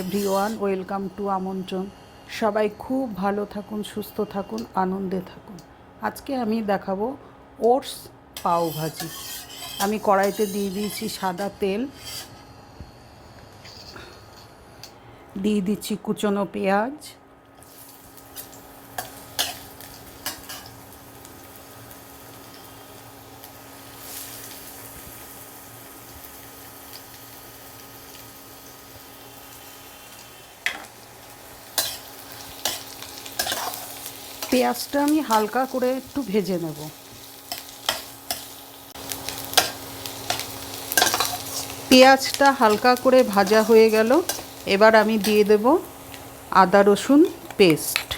Everyone, welcome to আমন্ত্রণ। সবাই খুব ভালো থাকুন, সুস্থ থাকুন, আনন্দে থাকুন। আজকে আমি দেখাবো ওটস পাও ভাজি। আমি কড়াইতে দিয়ে দিয়েছি সাদা তেল। দিয়ে দিচ্ছি কুচনো পেঁয়াজ। পেঁয়াজটা আমি হালকা করে একটু ভেজে নেব। পেঁয়াজটা হালকা করে ভাজা হয়ে গেল। এবার আমি দিয়ে দেব আদা রসুন পেস্ট।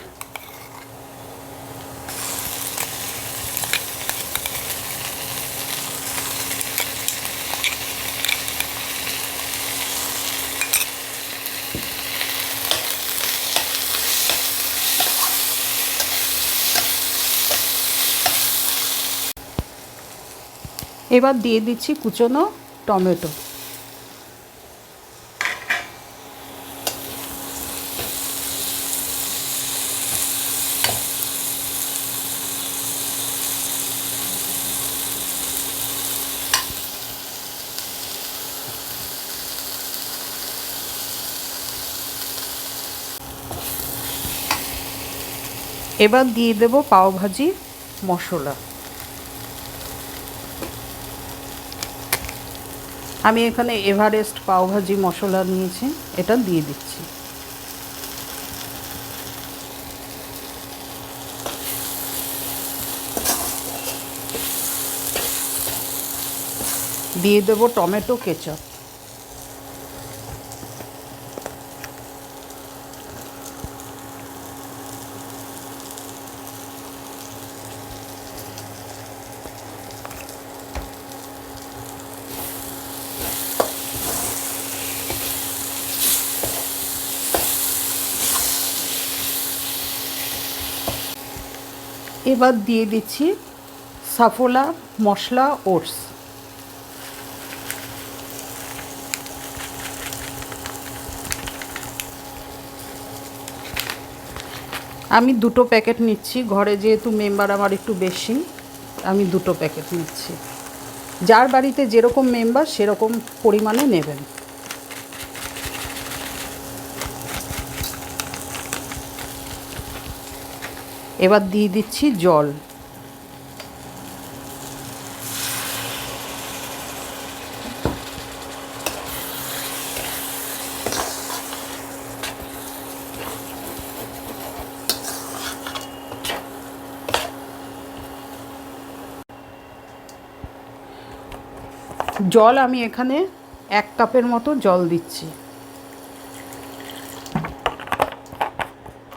এবার দিয়ে দিচ্ছি কুচনো টমেটো। এবার দিয়ে দেবো পাওভাজি মশলা। আমি এখানে এভারেস্ট পাওভাজি মশলা নিয়েছি এটা দিয়ে দিচ্ছি। দিয়ে দেবো টমেটো কেচাপ। এবার দিয়ে দিচ্ছি সাফোলা, মশলা, ওটস। আমি দুটো প্যাকেট নিচ্ছি, ঘরে যেহেতু মেম্বার আমার একটু বেশি, আমি দুটো প্যাকেট নিচ্ছি। যার বাড়িতে যেরকম মেম্বার, সেরকম পরিমাণে নেবেন। এবার দিয়ে দিচ্ছি জল। জল আমি এখানে এক কাপের মতো জল দিচ্ছি।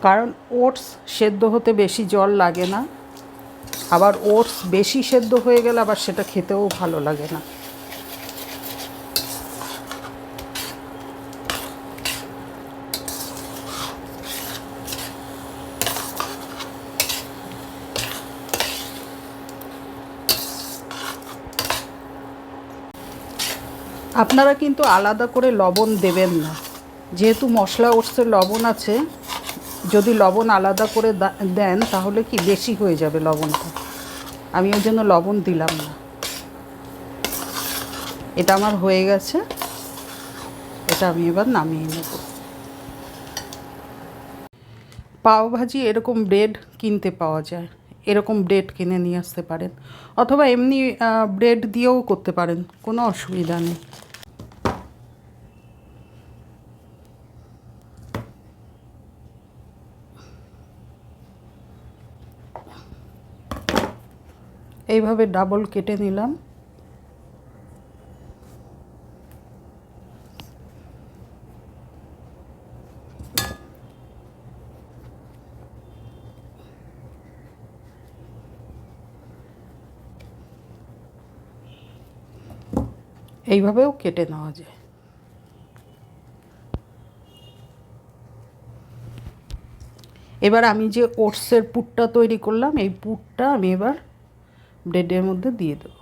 কারণ ওটস সেদ্ধ হতে বেশি জল লাগে না। আবার ওটস বেশি সেদ্ধ হয়ে গেলে আবার সেটা খেতেও ভালো লাগে না। আপনারা কিন্তু আলাদা করে লবণ দেবেন না। যেহেতু মশলা ওটসের লবণ আছে যদি লবণ আলাদা করে দেন, তাহলে কি বেশি হয়ে যাবে লবণটা? আমি ওই জন্য লবণ দিলাম না। এটা আমার হয়ে গেছে। এটা আমি এবার নামিয়ে নেব। পাও ভাজি এরকম ব্রেড কিনতে পাওয়া যায়। এরকম ব্রেড কিনে নিয়ে আসতে পারেন। অথবা এমনি ব্রেড দিয়েও করতে পারেন। কোনো অসুবিধা নেই। এইভাবে ডাবল কেটে নিলাম। এইভাবেও কেটে নেওয়া যায়। এবার আমি যে ওটসের পুটটা তৈরি করলাম, এই পুরটা আমি এবার ব্রেডের মধ্যে দিয়ে দেবো।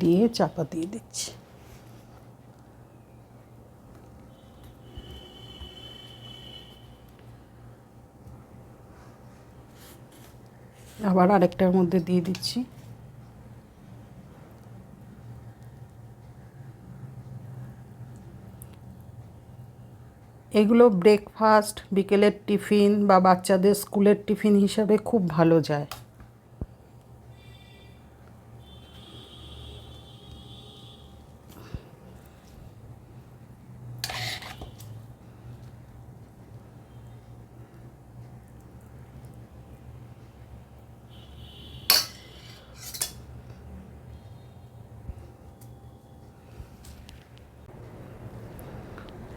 দিয়ে চাপা দিয়ে দিচ্ছি। আবার আরেকটার মধ্যে দিয়ে দিচ্ছি। এগুলো ব্রেকফাস্ট বিকেলের টিফিন বা বাচ্চাদের স্কুলের টিফিন হিসাবে খুব ভালো যায়।